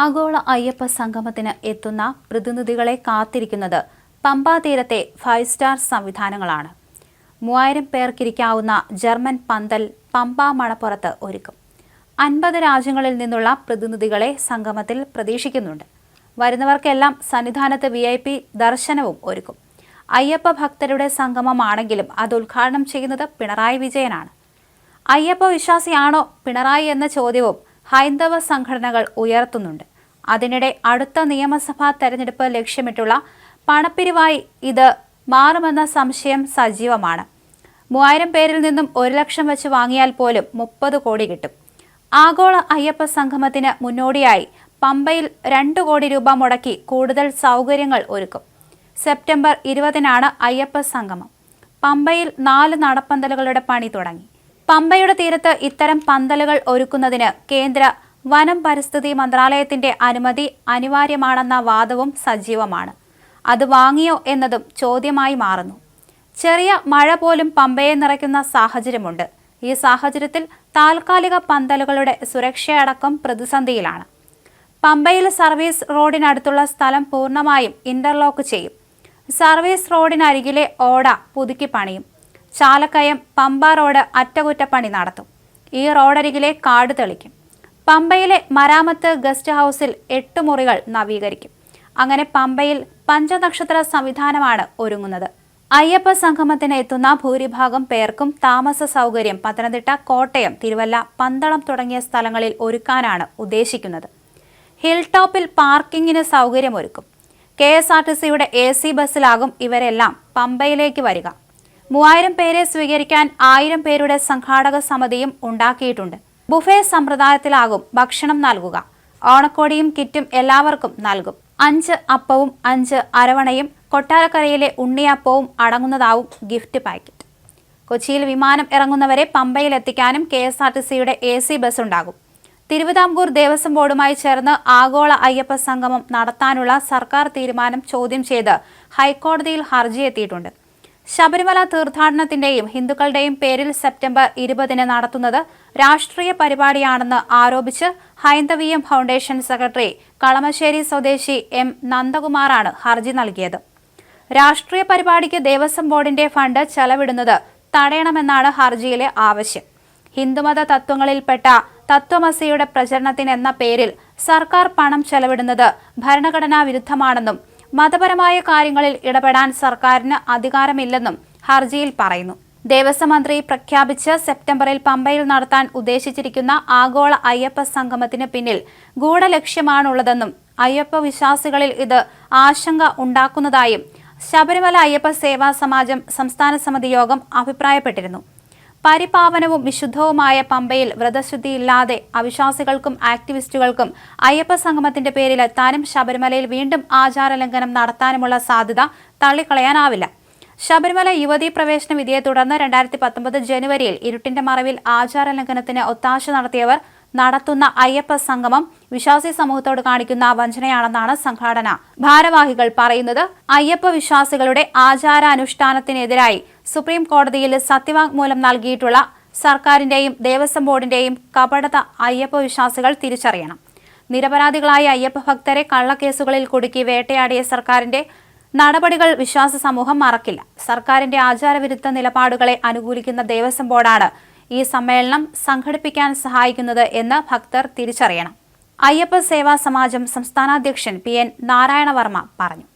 ആഗോള അയ്യപ്പ സംഗമത്തിന് എത്തുന്ന പ്രതിനിധികളെ കാത്തിരിക്കുന്നത് പമ്പാതീരത്തെ ഫൈവ് സ്റ്റാർ സംവിധാനങ്ങളാണ്. മൂവായിരം പേർക്കിരിക്കാവുന്ന ജർമ്മൻ പന്തൽ പമ്പ മണപ്പുറത്ത് ഒരുക്കും. അൻപത് രാജ്യങ്ങളിൽ നിന്നുള്ള പ്രതിനിധികളെ സംഗമത്തിൽ പ്രതീക്ഷിക്കുന്നുണ്ട്. വരുന്നവർക്കെല്ലാം സന്നിധാനത്ത് വി ഐ പി ദർശനവും ഒരുക്കും. അയ്യപ്പ ഭക്തരുടെ സംഗമമാണെങ്കിലും അത് ഉദ്ഘാടനം ചെയ്യുന്നത് പിണറായി വിജയനാണ്. അയ്യപ്പ വിശ്വാസിയാണോ പിണറായി എന്ന ചോദ്യവും ഹൈന്ദവ സംഘടനകൾ ഉയർത്തുന്നുണ്ട്. അതിനിടെ അടുത്ത നിയമസഭാ തെരഞ്ഞെടുപ്പ് ലക്ഷ്യമിട്ടുള്ള പണപ്പിരിവായി ഇത് മാറുമെന്ന സംശയം സജീവമാണ്. മൂവായിരം പേരിൽ നിന്നും ഒരു ലക്ഷം വെച്ച് വാങ്ങിയാൽ പോലും മുപ്പത് കോടി കിട്ടും. ആഗോള അയ്യപ്പ സംഗമത്തിന് മുന്നോടിയായി പമ്പയിൽ രണ്ട് കോടി രൂപ മുടക്കി കൂടുതൽ സൗകര്യങ്ങൾ ഒരുക്കും. സെപ്റ്റംബർ ഇരുപതിനാണ് അയ്യപ്പ സംഗമം. പമ്പയിൽ നാല് നടപ്പന്തലുകളുടെ പണി തുടങ്ങി. പമ്പയുടെ തീരത്ത് ഇത്തരം പന്തലുകൾ ഒരുക്കുന്നതിന് കേന്ദ്ര വനം പരിസ്ഥിതി മന്ത്രാലയത്തിന്റെ അനുമതി അനിവാര്യമാണെന്ന വാദവും സജീവമാണ്. അത് വാങ്ങിയോ എന്നതും ചോദ്യമായി മാറുന്നു. ചെറിയ മഴ പോലും പമ്പയെ നിറയ്ക്കുന്ന സാഹചര്യമുണ്ട്. ഈ സാഹചര്യത്തിൽ താൽക്കാലിക പന്തലുകളുടെ സുരക്ഷയടക്കം പ്രതിസന്ധിയിലാണ്. പമ്പയിൽ സർവീസ് റോഡിനടുത്തുള്ള സ്ഥലം പൂർണമായും ഇന്റർലോക്ക് ചെയ്യും. സർവീസ് റോഡിനരികിലെ ഓട പുതുക്കി പണിയും ചാലക്കയം പമ്പ റോഡ് അറ്റകുറ്റപ്പണി നടത്തും. ഈ റോഡരികിലെ കാട് തെളിക്കും. പമ്പയിലെ മരാമത്ത് ഗസ്റ്റ് ഹൗസിൽ എട്ട് മുറികൾ നവീകരിക്കും. അങ്ങനെ പമ്പയിൽ പഞ്ചനക്ഷത്ര സംവിധാനമാണ് ഒരുങ്ങുന്നത്. അയ്യപ്പ സംഗമത്തിന് എത്തുന്ന ഭൂരിഭാഗം പേർക്കും താമസ സൗകര്യം പത്തനംതിട്ട കോട്ടയം തിരുവല്ല പന്തളം തുടങ്ങിയ സ്ഥലങ്ങളിൽ ഒരുക്കാനാണ് ഉദ്ദേശിക്കുന്നത്. ഹിൽ ടോപ്പിൽ പാർക്കിങ്ങിന് സൗകര്യമൊരുക്കും. കെ എസ് ആർ ടി സിയുടെ എ സി ബസ്സിലാകും ഇവരെല്ലാം പമ്പയിലേക്ക് വരിക. മൂവായിരം പേരെ സ്വീകരിക്കാൻ ആയിരം പേരുടെ സംഘാടക സമിതിയും ഉണ്ടാക്കിയിട്ടുണ്ട്. ബുഫേ സമ്പ്രദായത്തിലാകും ഭക്ഷണം നൽകുക. ഓണക്കോടിയും കിറ്റും എല്ലാവർക്കും നൽകും. അഞ്ച് അപ്പവും അഞ്ച് അരവണയും കൊട്ടാരക്കരയിലെ ഉണ്ണിയപ്പവും അടങ്ങുന്നതാവും ഗിഫ്റ്റ് പാക്കറ്റ്. കൊച്ചിയിൽ വിമാനം ഇറങ്ങുന്നവരെ പമ്പയിൽ എത്തിക്കാനും കെ എസ് ആർ ടി സിയുടെ എ സി ബസ് ഉണ്ടാകും. തിരുവിതാംകൂർ ദേവസ്വം ബോർഡുമായി ചേർന്ന് ആഗോള അയ്യപ്പ സംഗമം നടത്താനുള്ള സർക്കാർ തീരുമാനം ചോദ്യം ചെയ്ത് ഹൈക്കോടതിയിൽ ഹർജി എത്തിയിട്ടുണ്ട്. ശബരിമല തീർത്ഥാടനത്തിന്റെയും ഹിന്ദുക്കളുടെയും പേരിൽ സെപ്റ്റംബർ ഇരുപതിന് നടത്തുന്നത് രാഷ്ട്രീയ പരിപാടിയാണെന്ന് ആരോപിച്ച് ഹൈന്ദവീയം ഫൗണ്ടേഷൻ സെക്രട്ടറി കളമശ്ശേരി സ്വദേശി എം നന്ദകുമാറാണ് ഹർജി നൽകിയത്. രാഷ്ട്രീയ പരിപാടിക്ക് ദേവസ്വം ബോർഡിന്റെ ഫണ്ട് ചെലവിടുന്നത് തടയണമെന്നാണ് ഹർജിയിലെ ആവശ്യം. ഹിന്ദുമത തത്വങ്ങളിൽപ്പെട്ട തത്വമസിയുടെ പ്രചരണത്തിനെന്ന പേരിൽ സർക്കാർ പണം ചെലവിടുന്നത് ഭരണഘടനാ വിരുദ്ധമാണെന്നും മതപരമായ കാര്യങ്ങളിൽ ഇടപെടാൻ സർക്കാരിന് അധികാരമില്ലെന്നും ഹർജിയിൽ പറയുന്നു. ദേവസ്വം മന്ത്രി പ്രഖ്യാപിച്ച് സെപ്റ്റംബറിൽ പമ്പയിൽ നടത്താൻ ഉദ്ദേശിച്ചിരിക്കുന്ന ആഗോള അയ്യപ്പ സംഗമത്തിന് പിന്നിൽ ഗൂഢലക്ഷ്യമാണുള്ളതെന്നും അയ്യപ്പ വിശ്വാസികളിൽ ഇത് ആശങ്ക ഉണ്ടാക്കുന്നതായും ശബരിമല അയ്യപ്പ സേവാ സമാജം സംസ്ഥാന സമിതി യോഗം അഭിപ്രായപ്പെട്ടിരുന്നു. പരിപാവനവും വിശുദ്ധവുമായ പമ്പയിൽ വ്രതശുദ്ധിയില്ലാതെ അവിശ്വാസികൾക്കും ആക്ടിവിസ്റ്റുകൾക്കും അയ്യപ്പ സംഗമത്തിന്റെ പേരിൽ താനും ശബരിമലയിൽ വീണ്ടും ആചാരലംഘനം നടത്താനുമുള്ള സാധ്യത തള്ളിക്കളയാനാവില്ല. ശബരിമല യുവതീ പ്രവേശന വിധിയെ തുടർന്ന് രണ്ടായിരത്തി പത്തൊമ്പത് ജനുവരിയിൽ ഇരുട്ടിന്റെ മറവിൽ ആചാരലംഘനത്തിന് ഒത്താശ നടത്തിയവർ നടത്തുന്ന അയ്യപ്പ സംഗമം വിശ്വാസി സമൂഹത്തോട് കാണിക്കുന്ന വഞ്ചനയാണെന്നാണ് സംഘാടന. ഭാരവാഹികൾ പറയുന്നത് അയ്യപ്പ വിശ്വാസികളുടെ ആചാരാനുഷ്ഠാനത്തിനെതിരായി സുപ്രീം കോടതിയിൽ സത്യവാങ്മൂലം നൽകിയിട്ടുള്ള സർക്കാരിന്റെയും ദേവസ്വം ബോർഡിന്റെയും കപടത അയ്യപ്പ വിശ്വാസികൾ തിരിച്ചറിയണം. നിരപരാധികളായ അയ്യപ്പ ഭക്തരെ കള്ളക്കേസുകളിൽ കുടുക്കി വേട്ടയാടിയ സർക്കാരിന്റെ നടപടികൾ വിശ്വാസ സമൂഹം മറക്കില്ല. സർക്കാരിന്റെ ആചാരവിരുദ്ധ നിലപാടുകളെ അനുകൂലിക്കുന്ന ദേവസ്വം ബോർഡാണ് ഈ സമ്മേളനം സംഘടിപ്പിക്കാൻ സഹായിക്കുന്നത് എന്ന് ഭക്തർ തിരിച്ചറിയണം. അയ്യപ്പ സേവാ സമാജം സംസ്ഥാനാധ്യക്ഷൻ പി എൻ നാരായണവർമ്മ പറഞ്ഞു.